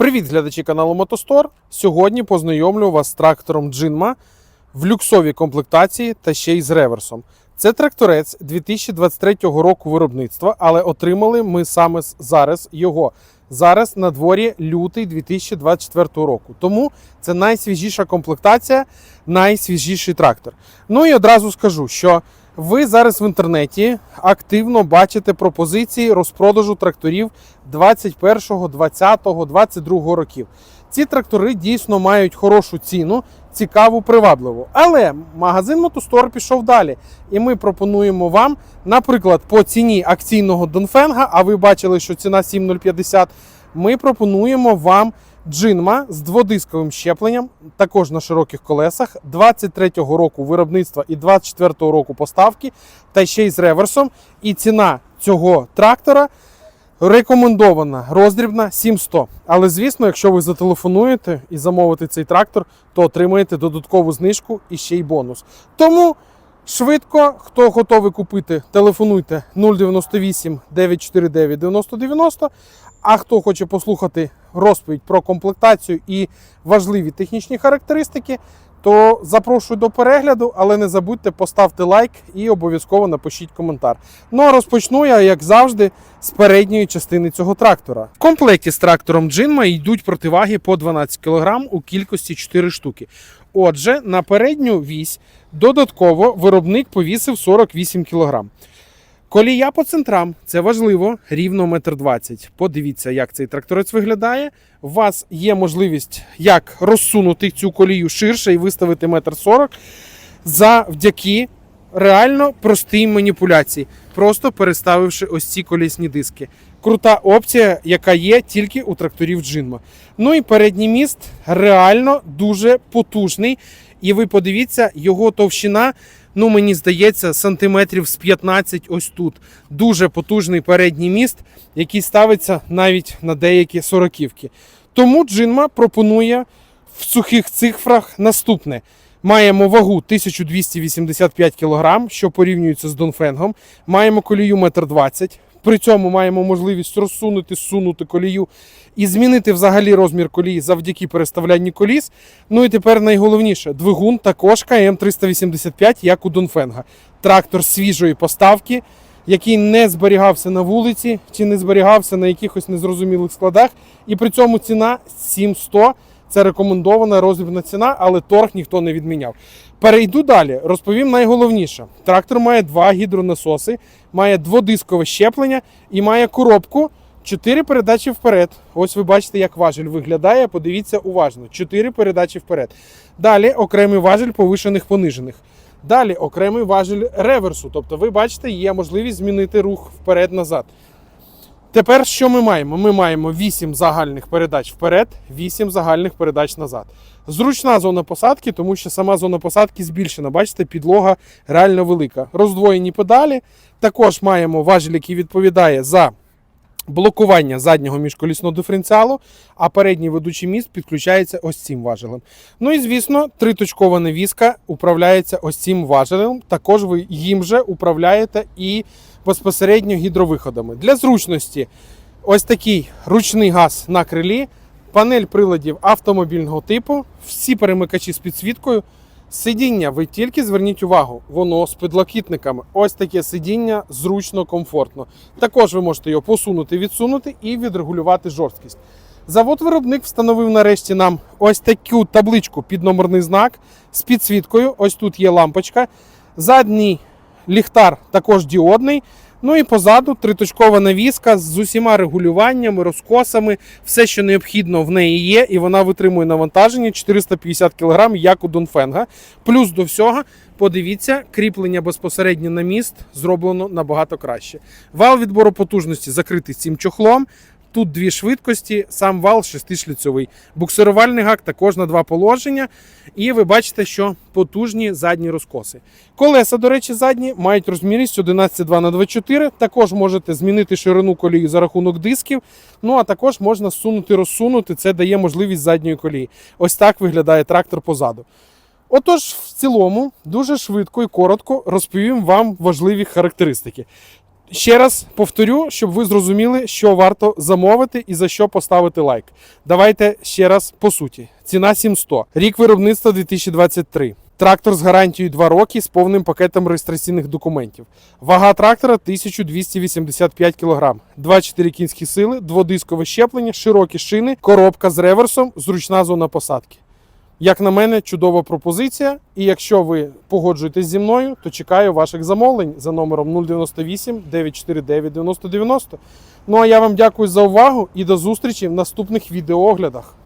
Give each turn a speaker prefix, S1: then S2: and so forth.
S1: Привіт, глядачі каналу Мотостор. Сьогодні познайомлю вас з трактором Джинма в люксовій комплектації та ще й з реверсом. Це тракторець 2023 року виробництва, але отримали ми саме зараз його. Зараз на дворі лютий 2024 року. Тому це найсвіжіша комплектація, найсвіжіший трактор. Ну і одразу скажу, що ви зараз в інтернеті активно бачите пропозиції розпродажу тракторів 21, 20, 22 років. Ці трактори дійсно мають хорошу ціну, цікаву, привабливу. Але магазин Мотостор пішов далі. І ми пропонуємо вам, наприклад, по ціні акційного Донфенга, а ви бачили, що ціна 7050, ми пропонуємо вам Джинма з дводисковим щепленням, також на широких колесах, 23-го року виробництва і 24-го року поставки, та ще й з реверсом. І ціна цього трактора рекомендована роздрібна 700. Але звісно, якщо ви зателефонуєте і замовите цей трактор, то отримаєте додаткову знижку і ще й бонус. Тому швидко, хто готовий купити, телефонуйте 098 949 9090. А хто хоче послухати розповідь про комплектацію і важливі технічні характеристики, то запрошую до перегляду, але не забудьте поставити лайк і обов'язково напишіть коментар. Ну а розпочну я, як завжди, з передньої частини цього трактора. В комплекті з трактором Джинма йдуть противаги по 12 кг у кількості 4 штуки. Отже, на передню вісь додатково виробник повісив 48 кг. Колія по центрам це важливо, рівно 1,20 м. Подивіться, як цей тракторець виглядає. У вас є можливість як розсунути цю колію ширше і виставити 1,40 м завдяки реально простій маніпуляції, просто переставивши ось ці колісні диски. Крута опція, яка є тільки у тракторів Джинма. Ну і передній міст реально дуже потужний. І ви подивіться, його товщина, ну мені здається, сантиметрів з 15 ось тут. Дуже потужний передній міст, який ставиться навіть на деякі сороківки. Тому Джинма пропонує в сухих цифрах наступне. Маємо вагу 1285 кг, що порівнюється з Донфенгом. Маємо колію 1,20 м. При цьому маємо можливість розсунути, сунути колію і змінити взагалі розмір колії завдяки переставлянню коліс. Ну і тепер найголовніше двигун також КМ385, як у Донфенга. Трактор свіжої поставки, який не зберігався на вулиці чи не зберігався на якихось незрозумілих складах. І при цьому ціна 7100. Це рекомендована роздрібна ціна, але торг ніхто не відміняв. Перейду далі. Розповім найголовніше: трактор має два гідронасоси, має дводискове щеплення і має коробку. Чотири передачі вперед. Ось ви бачите, як важель виглядає. Подивіться уважно. Чотири передачі вперед. Далі окремий важель повишених понижених. Далі окремий важель реверсу. Тобто, ви бачите, є можливість змінити рух вперед-назад. Тепер що ми маємо? Ми маємо 8 загальних передач вперед, 8 загальних передач назад. Зручна зона посадки, тому що сама зона посадки збільшена. Бачите, підлога реально велика. Роздвоєні педалі. Також маємо важіль, який відповідає за блокування заднього міжколісного диференціалу, а передній ведучий міст підключається ось цим важелем. Ну і звісно, триточкова навіска управляється ось цим важелем. Також ви їм же управляєте і безпосередньо гідровиходами. Для зручності ось такий ручний газ на крилі, панель приладів автомобільного типу, всі перемикачі з підсвіткою. Сидіння, ви тільки зверніть увагу, воно з підлокітниками. Ось таке сидіння зручно, комфортно. Також ви можете його посунути, відсунути і відрегулювати жорсткість. Завод-виробник встановив нарешті нам ось таку табличку під номерний знак з підсвіткою. Ось тут є лампочка. Задній ліхтар також діодний. Ну і позаду триточкова навіска з усіма регулюваннями, розкосами, все, що необхідно в неї є, і вона витримує навантаження 450 кг, як у Донфенга. Плюс до всього, подивіться, кріплення безпосередньо на міст зроблено набагато краще. Вал відбору потужності закритий цим чохлом. Тут дві швидкості, сам вал шестишліцьовий. Буксирувальний гак також на два положення. І ви бачите, що потужні задні розкоси. Колеса, до речі, задні мають розмірність 11,2 на 24 Також можете змінити ширину колії за рахунок дисків. Ну а також можна сунути, розсунути. Це дає можливість задньої колії. Ось так виглядає трактор позаду. Отож, в цілому, дуже швидко і коротко розповім вам важливі характеристики. Ще раз повторю, щоб ви зрозуміли, що варто замовити і за що поставити лайк. Давайте ще раз по суті. Ціна 700. Рік виробництва 2023. Трактор з гарантією 2 роки з повним пакетом реєстраційних документів. Вага трактора 1285 кг. 24 кінські сили, дводискове щеплення, широкі шини, коробка з реверсом, зручна зона посадки. Як на мене, чудова пропозиція. І якщо ви погоджуєтесь зі мною, то чекаю ваших замовлень за номером 098 949 9090. Ну а я вам дякую за увагу і до зустрічі в наступних відеооглядах.